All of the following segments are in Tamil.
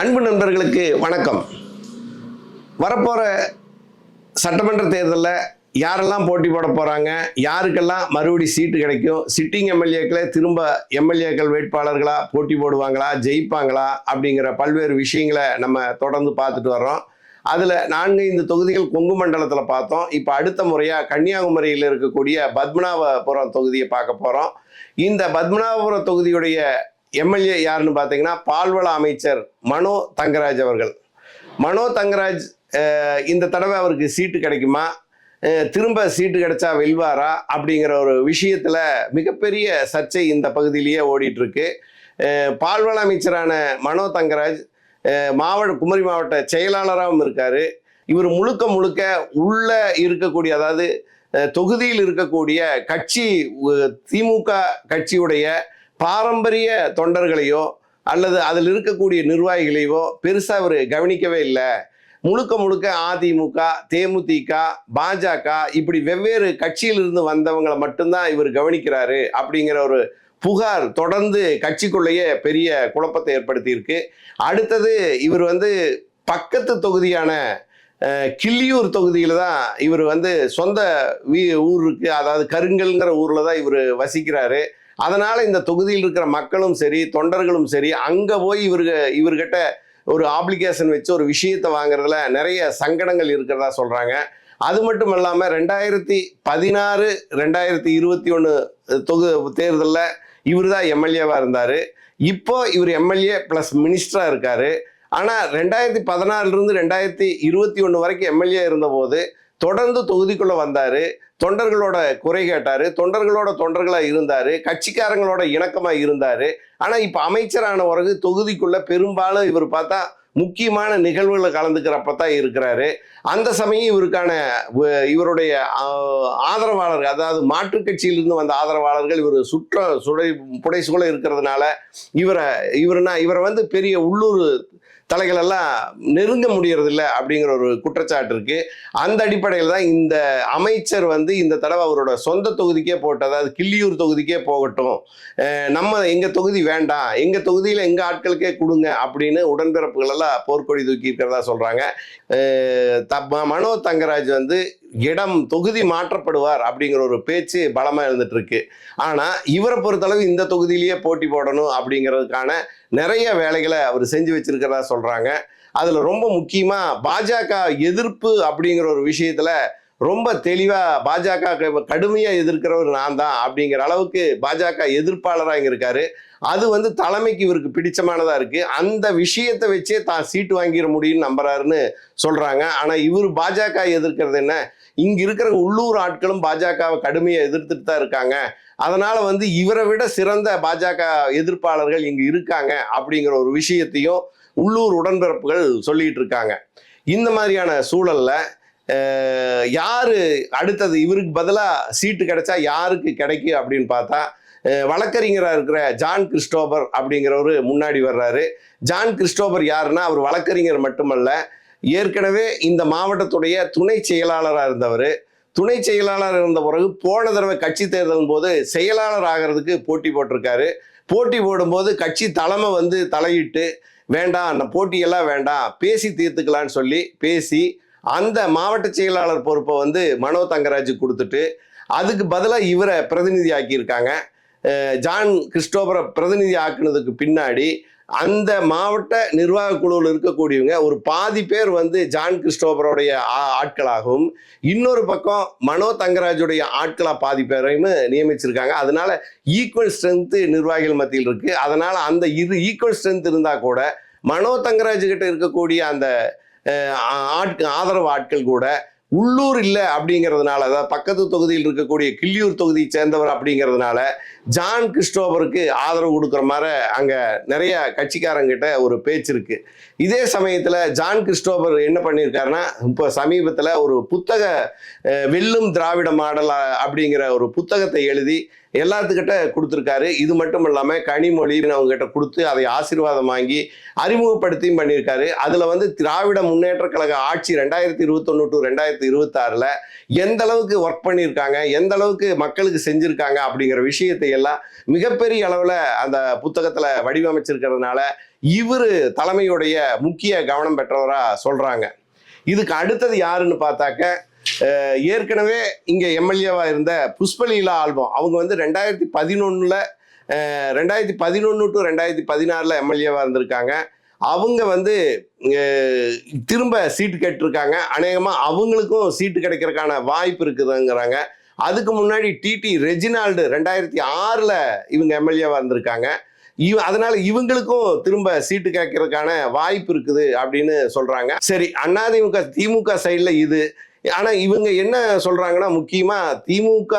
அன்பு நண்பர்களுக்கு வணக்கம். வரப்போகிற சட்டமன்ற தேர்தலில் யாரெல்லாம் போட்டி போட போகிறாங்க யாருக்கெல்லாம் மறுபடி சீட்டு கிடைக்கும் சிட்டிங் எம்எல்ஏக்களே திரும்ப எம்எல்ஏக்கள் வேட்பாளர்களாக போட்டி போடுவாங்களா ஜெயிப்பாங்களா அப்படிங்கிற பல்வேறு விஷயங்களை நம்ம தொடர்ந்து பார்த்துட்டு வர்றோம். அதில் நான்கு இந்த தொகுதிகள் கொங்கு மண்டலத்தில் பார்த்தோம். இப்போ அடுத்த முறையாக கன்னியாகுமரியில் இருக்கக்கூடிய பத்மநாபபுரம் தொகுதியை பார்க்க போகிறோம் இந்த பத்மநாபபுரம் தொகுதியுடைய எம்எல்ஏ யாருன்னு பார்த்தீங்கன்னா பால்வள அமைச்சர் மனோ தங்கராஜ் அவர்கள். மனோ தங்கராஜ் இந்த தடவை அவருக்கு சீட்டு கிடைக்குமா? திரும்ப சீட்டு கிடைச்சா வெல்வாரா? அப்படிங்கிற ஒரு விஷயத்தில் மிகப்பெரிய சர்ச்சை இந்த பகுதியிலேயே ஓடிட்டுருக்கு. பால்வள அமைச்சரான மனோ தங்கராஜ் மாவட்ட குமரி மாவட்ட செயலாளராகவும் இருக்கார். இவர் முழுக்க முழுக்க உள்ளே இருக்கக்கூடிய அதாவது தொகுதியில் இருக்கக்கூடிய கட்சி திமுக கட்சியுடைய பாரம்பரிய தொண்டர்களையோ அல்லது அதில் இருக்கக்கூடிய நிர்வாகிகளையோ பெருசாக அவர் கவனிக்கவே இல்லை. முழுக்க முழுக்க அதிமுக தேமுதிக பாஜக இப்படி வெவ்வேறு கட்சியிலிருந்து வந்தவங்களை மட்டும்தான் இவர் கவனிக்கிறாரு அப்படிங்கிற ஒரு புகார் தொடர்ந்து கட்சிக்குள்ளேயே பெரிய குழப்பத்தை ஏற்படுத்தியிருக்கு. அடுத்தது இவர் வந்து பக்கத்து தொகுதியான கிள்ளியூர் தொகுதியில் தான் இவர் வந்து சொந்த வீ ஊருக்கு அதாவது கருங்கல்ங்கிற ஊரில் தான் இவர் வசிக்கிறாரு. அதனால் இந்த தொகுதியில் இருக்கிற மக்களும் சரி தொண்டர்களும் சரி அங்கே போய் இவருக இவர்கிட்ட ஒரு ஆப்ளிகேஷன் வச்சு ஒரு விஷயத்தை வாங்குறதுல நிறைய சங்கடங்கள் இருக்கிறதா சொல்கிறாங்க அது மட்டும் இல்லாமல் ரெண்டாயிரத்தி பதினாறு ரெண்டாயிரத்தி இருபத்தி ஒன்று தொகு தேர்தலில் இவர் தான் எம்எல்ஏவாக இருந்தார். இப்போ இவர் எம்எல்ஏ ப்ளஸ் மினிஸ்டராக இருக்காரு. ஆனால் ரெண்டாயிரத்தி பதினாறுலேருந்து ரெண்டாயிரத்தி இருபத்தி ஒன்று வரைக்கும் எம்எல்ஏ இருந்தபோது தொடர்ந்து தொகுதிக்குள்ளே வந்தார். தொண்டர்களோட குறை கேட்டார் தொண்டர்களோட தொண்டர்களாக இருந்தார் கட்சிக்காரங்களோட இணக்கமாக இருந்தார். ஆனால் இப்போ அமைச்சரான பிறகு தொகுதிக்குள்ளே பெரும்பாலும் இவர் பார்த்தா முக்கியமான நிகழ்வுகளை கலந்துக்கிறப்ப தான் இருக்கிறாரு. அந்த சமயம் இவருக்கான இவருடைய ஆதரவாளர்கள் அதாவது மாற்றுக் கட்சியிலிருந்து வந்த ஆதரவாளர்கள் இவர் சுற்ற சுடை புடைசூழ இருக்கிறதுனால இவரை இவர்னா இவரை வந்து பெரிய உள்ளூர் தலைகளெல்லாம் நெருங்க முடியறதில்ல அப்படிங்கிற ஒரு குற்றச்சாட்டு இருக்கு. அந்த அடிப்படையில் தான் இந்த அமைச்சர் வந்து இந்த தடவை அவரோட சொந்த தொகுதிக்கே போட்டு அதாவது கிள்ளியூர் தொகுதிக்கே போகட்டும். நம்ம எங்கள் தொகுதி வேண்டாம் எங்கள் தொகுதியில் எங்கள் ஆட்களுக்கே கொடுங்க அப்படின்னு உடன்பிறப்புகளெல்லாம் போர்க்கொடி தூக்கி இருக்கிறதா சொல்கிறாங்க மனோ தங்கராஜ் வந்து இடம் தொகுதி மாற்றப்படுவார் அப்படிங்கிற ஒரு பேச்சு பலமாக இருந்துட்டு இருக்கு. ஆனால் இவரை பொறுத்தளவு இந்த தொகுதியிலேயே போட்டி போடணும் அப்படிங்கிறதுக்கான நிறைய வேலைகளை அவர் செஞ்சு வச்சிருக்கிறதா சொல்றாங்க. அதுல ரொம்ப முக்கியமா பாஜக எதிர்ப்பு அப்படிங்கிற ஒரு விஷயத்துல ரொம்ப தெளிவாக பாஜக கடுமையாக எதிர்க்கிறவர் நான் தான் அப்படிங்கிற அளவுக்கு பாஜக எதிர்ப்பாளராக இங்கே இருக்காரு. அது வந்து தலைமைக்கு இவருக்கு பிடிச்சமானதாக இருக்குது அந்த விஷயத்தை வச்சே தான் சீட்டு வாங்கிட முடியும்னு நம்புறாருன்னு சொல்கிறாங்க ஆனால் இவர் பாஜக எதிர்க்கிறது என்ன? இங்கே இருக்கிற உள்ளூர் ஆட்களும் பாஜகவை கடுமையாக எதிர்த்துட்டு தான் இருக்காங்க. அதனால் வந்து இவரை விட சிறந்த பாஜக எதிர்ப்பாளர்கள் இங்கே இருக்காங்க அப்படிங்கிற ஒரு விஷயத்தையும் உள்ளூர் உடன்பிறப்புகள் சொல்லிகிட்டு இருக்காங்க. இந்த மாதிரியான சூழலில் யாரு அடுத்தது இவருக்கு பதிலாக சீட்டு கிடைச்சா யாருக்கு கிடைக்கும் அப்படின்னு பார்த்தா வழக்கறிஞராக இருக்கிற ஜான் கிறிஸ்டோபர் அப்படிங்கிறவரு முன்னாடி வர்றாரு. ஜான் கிறிஸ்டோபர் யாருன்னா அவர் வழக்கறிஞர் மட்டுமல்ல ஏற்கனவே இந்த மாவட்டத்துடைய துணை செயலாளராக இருந்தவர். துணை செயலாளர் இருந்த பிறகு போன தடவை கட்சி தேர்தலின் போது செயலாளர் ஆகிறதுக்கு போட்டி போட்டிருக்காரு. போட்டி போடும்போது கட்சி தலைமை வந்து தலையிட்டு வேண்டாம் அந்த போட்டியெல்லாம் வேண்டாம் பேசி தீர்த்துக்கலான்னு சொல்லி பேசி அந்த மாவட்ட செயலாளர் பொறுப்பை வந்து மனோ தங்கராஜ் கொடுத்துட்டு அதுக்கு பதிலாக இவரை பிரதிநிதி ஆக்கியிருக்காங்க ஜான் கிறிஸ்டோபரை பிரதிநிதி ஆக்குனதுக்கு பின்னாடி அந்த மாவட்ட நிர்வாக குழுவில் இருக்கக்கூடியவங்க ஒரு பாதி பேர் வந்து ஜான் கிறிஸ்டோபருடைய ஆட்களாகவும் இன்னொரு பக்கம் மனோ தங்கராஜுடைய ஆட்களாக பாதி பேரையும் நியமிச்சிருக்காங்க. அதனால ஈக்குவல் ஸ்ட்ரென்த்து நிர்வாகிகள் மத்தியில் இருக்குது அதனால் அந்த இது ஈக்குவல் ஸ்ட்ரென்த் இருந்தால் கூட மனோ தங்கராஜ் கிட்ட இருக்கக்கூடிய அந்த ஆட்கள் ஆதரவு ஆட்கள் கூட உள்ளூர் இல்லை அப்படிங்கிறதுனால அதாவது பக்கத்து தொகுதியில் இருக்கக்கூடிய கிள்ளியூர் தொகுதியை சேர்ந்தவர் அப்படிங்கிறதுனால ஜான் கிறிஸ்டோபருக்கு ஆதரவு கொடுக்குற மாதிரி அங்கே நிறைய கட்சிக்காரங்கிட்ட ஒரு பேச்சு இருக்கு. இதே சமயத்தில் ஜான் கிறிஸ்டோபர் என்ன பண்ணியிருக்காருன்னா இப்போ சமீபத்தில் ஒரு புத்தக வெல்லும் திராவிட மாடல் அப்படிங்கிற ஒரு புத்தகத்தை எழுதி எல்லாத்துக்கிட்ட கொடுத்துருக்காரு. இது மட்டும் இல்லாமல் கனிமொழி அவங்க கிட்ட கொடுத்து அதை ஆசீர்வாதம் வாங்கி அறிமுகப்படுத்தியும் பண்ணியிருக்காரு. அதில் வந்து திராவிட முன்னேற்ற கழக ஆட்சி ரெண்டாயிரத்தி இருபத்தொன்னு டு ரெண்டாயிரத்தி இருபத்தாறில் எந்த அளவுக்கு ஒர்க் பண்ணியிருக்காங்க? எந்த அளவுக்கு மக்களுக்கு செஞ்சுருக்காங்க? அப்படிங்கிற விஷயத்தை எல்லாம் மிகப்பெரிய அளவில் அந்த புத்தகத்தில் வடிவமைச்சிருக்கிறதுனால இவர் தலைமையுடைய முக்கிய கவனம் பெற்றவராக சொல்கிறாங்க இதுக்கு அடுத்தது யாருன்னு பார்த்தாக்க ஏற்கனவே இங்கே எம்எல்ஏவாக இருந்த புஷ்பலீலா ஆல்பம் அவங்க வந்து ரெண்டாயிரத்தி பதினொன்றில் ரெண்டாயிரத்தி பதினொன்று டு ரெண்டாயிரத்தி பதினாறில் எம்எல்ஏவாக இருந்திருக்காங்க. அவங்க வந்து திரும்ப சீட்டு கேட்டிருக்காங்க. அநேகமாக அவங்களுக்கும் சீட்டு கிடைக்கிறதுக்கான வாய்ப்பு இருக்குதுங்கிறாங்க. அதுக்கு முன்னாடி டிடி ரெஜினால்டு ரெண்டாயிரத்தி ஆறில் இவங்க எம்எல்ஏவாக இருந்திருக்காங்க. இவ அதனால இவங்களுக்கும் திரும்ப சீட்டு கேட்கறதுக்கான வாய்ப்பு இருக்குது அப்படின்னு சொல்றாங்க. சரி அதிமுக திமுக சைடில் இது. ஆனால் இவங்க என்ன சொல்றாங்கன்னா முக்கியமாக திமுக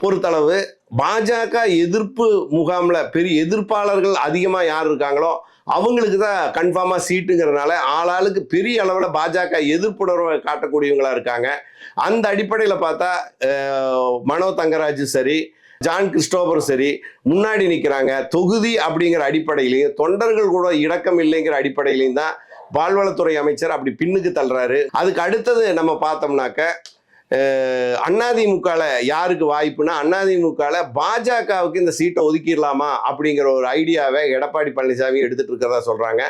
பொறுத்தளவு பாஜக எதிர்ப்பு முகாமில் பெரிய எதிர்ப்பாளர்கள் அதிகமாக யார் இருக்காங்களோ அவங்களுக்கு தான் கன்ஃபார்மாக சீட்டுங்கிறதுனால ஆளாளுக்கு பெரிய அளவில் பாஜக எதிர்ப்புணர்வை காட்டக்கூடியவங்களா இருக்காங்க. அந்த அடிப்படையில் பார்த்தா மனோ தங்கராஜ் சரி ஜான் கிறிஸ்டோபர் சரி முன்னாடி நிற்கிறாங்க தொகுதி அப்படிங்கிற அடிப்படையிலையும் தொண்டர்கள் கூட இடக்கம் இல்லைங்கிற அடிப்படையிலையும் தான் பால்வளத்துறை அமைச்சர் அப்படி பின்னுக்கு தள்ளுறாரு. அதுக்கு அடுத்தது நம்ம பார்த்தோம்னாக்க அதிமுகவில் யாருக்கு வாய்ப்புனா அதிமுகவில் பாஜகவுக்கு இந்த சீட்டை ஒதுக்கிடலாமா அப்படிங்கிற ஒரு ஐடியாவை எடப்பாடி பழனிசாமி எடுத்துகிட்டு இருக்கிறதா சொல்கிறாங்க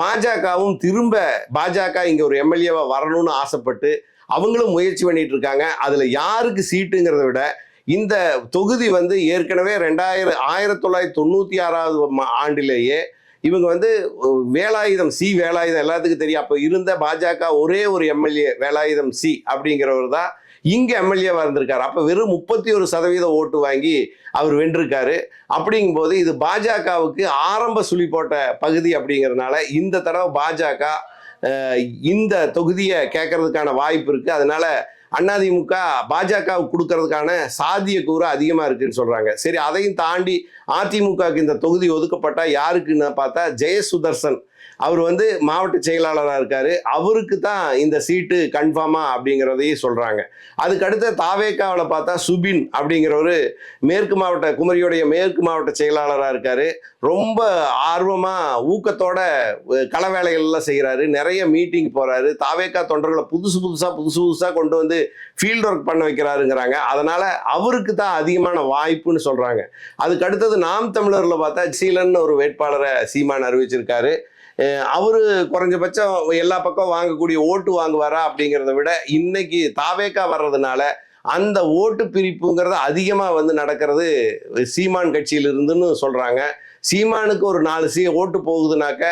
பாஜகவும் திரும்ப பாஜக இங்கே ஒரு எம்எல்ஏவாக வரணும்னு ஆசைப்பட்டு அவங்களும் முயற்சி பண்ணிட்டு இருக்காங்க. அதில் யாருக்கு சீட்டுங்கிறத விட இந்த தொகுதி வந்து ஏற்கனவே ரெண்டாயிரம் ஆயிரத்தி தொள்ளாயிரத்தி தொண்ணூற்றி ஆறாவது ஆண்டிலேயே இவங்க வந்து வேலாயுதம் சி வேலாயுதம் எல்லாத்துக்கும் தெரியும். அப்போ இருந்த பாஜக ஒரே ஒரு எம்எல்ஏ வேலாயுதம் சி அப்படிங்கிறவர் தான் இங்கே எம்எல்ஏவாக இருந்திருக்காரு. அப்போ வெறும் முப்பத்தி ஒரு சதவீத ஓட்டு வாங்கி அவர் வென்றிருக்காரு. அப்படிங்கும்போது இது பாஜகவுக்கு ஆரம்ப சுழி போட்ட பகுதி அப்படிங்கிறதுனால இந்த தடவை பாஜக இந்த தொகுதியை கேட்கறதுக்கான வாய்ப்பு இருக்குது அதனால அதிமுக பாஜகவுக்கு கொடுக்கறதுக்கான சாத்தியக்கூறு அதிகமாக இருக்குன்னு சொல்றாங்க. சரி அதையும் தாண்டி அதிமுகவுக்கு இந்த தொகுதி ஒதுக்கப்பட்டா யாருக்குன்னு பார்த்தா ஜெயசுதர்சன். அவர் வந்து மாவட்ட செயலாளராக இருக்காரு. அவருக்கு தான் இந்த சீட்டு கன்ஃபார்மா அப்படிங்கிறதையும் சொல்றாங்க. அதுக்கு அடுத்த தாவேக்காவில் பார்த்தா சுபின் அப்படிங்கிறவர் மேற்கு மாவட்ட குமரியுடைய மேற்கு மாவட்ட செயலாளராக இருக்காரு. ரொம்ப ஆர்வமா ஊக்கத்தோட கள வேலைகள்லாம் செய்கிறாரு நிறைய மீட்டிங் போறாரு. தாவேக்கா தொண்டர்களை புதுசு புதுசாக புதுசு புதுசாக கொண்டு வந்து ஃபீல்ட் ஒர்க் பண்ண வைக்கிறாருங்கிறாங்க. அதனால அவருக்கு தான் அதிகமான வாய்ப்புன்னு சொல்றாங்க. அதுக்கு அடுத்தது நாம் தமிழர்ல பார்த்தா சீலன் ஒரு வேட்பாளரை சீமான் அறிவிச்சிருக்காரு. அவர் குறைஞ்சபட்சம் எல்லா பக்கம் வாங்கக்கூடிய ஓட்டு வாங்குவாரா அப்படிங்கிறத விட இன்னைக்கு தாவேக்கா வர்றதுனால அந்த ஓட்டு பிரிப்புங்கிறது அதிகமாக வந்து நடக்கிறது சீமான் கட்சியிலிருந்துன்னு சொல்கிறாங்க சீமானுக்கு ஒரு நாலு சீ ஓட்டு போகுதுனாக்க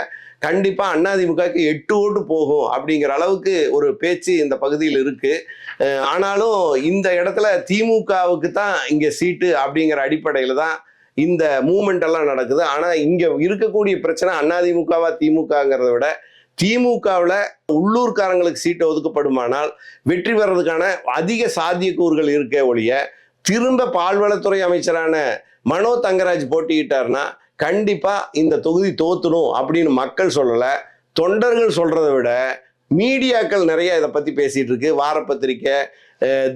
கண்டிப்பாக அதிமுகவுக்கு எட்டு ஓட்டு போகும் அப்படிங்கிற அளவுக்கு ஒரு பேச்சு இந்த பகுதியில் இருக்குது ஆனாலும் இந்த இடத்துல திமுகவுக்கு தான் இங்கே சீட்டு அப்படிங்கிற அடிப்படையில் தான் இந்த மூமெண்ட் எல்லாம் நடக்குது. ஆனா இங்க இருக்கக்கூடிய பிரச்சனை அதிமுகவா திமுகங்கிறத விட திமுகவில் உள்ளூர்காரங்களுக்கு சீட்டு ஒதுக்கப்படுமானால் வெற்றி பெறதுக்கான அதிக சாத்தியக்கூறுகள் இருக்கே ஒழிய திரும்ப பால்வளத்துறை அமைச்சரான மனோ தங்கராஜ் போட்டியிட்டார்னா கண்டிப்பாக இந்த தொகுதி தோத்துணும் அப்படின்னு மக்கள் சொல்லலை. தொண்டர்கள் சொல்கிறத விட மீடியாக்கள் நிறைய இதை பத்தி பேசிட்டு இருக்கு. வாரப்பத்திரிக்கை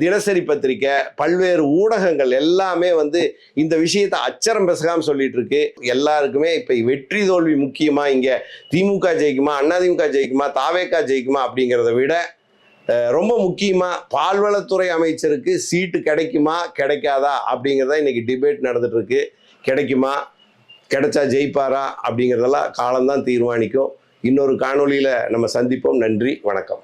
தினசரி பத்திரிக்கை பல்வேறு ஊடகங்கள் எல்லாமே வந்து இந்த விஷயத்தை அச்சரம் பெசகாம சொல்லிட்டு இருக்கு. எல்லாருக்குமே இப்ப வெற்றி தோல்வி முக்கியமா இங்க திமுக ஜெயிக்குமா அதிமுக ஜெயிக்குமா தாவேக்கா ஜெயிக்குமா அப்படிங்கிறத விட ரொம்ப முக்கியமாக பால்வளத்துறை அமைச்சருக்கு சீட்டு கிடைக்குமா கிடைக்காதா அப்படிங்கிறத இன்னைக்கு டிபேட் நடந்துட்டு இருக்கு. கிடைக்குமா கிடைச்சா ஜெயிப்பாரா அப்படிங்கிறதெல்லாம் காலம்தான் தீர்மானிக்கும். இன்னொரு காணொலியில் நம்ம சந்திப்போம். நன்றி வணக்கம்.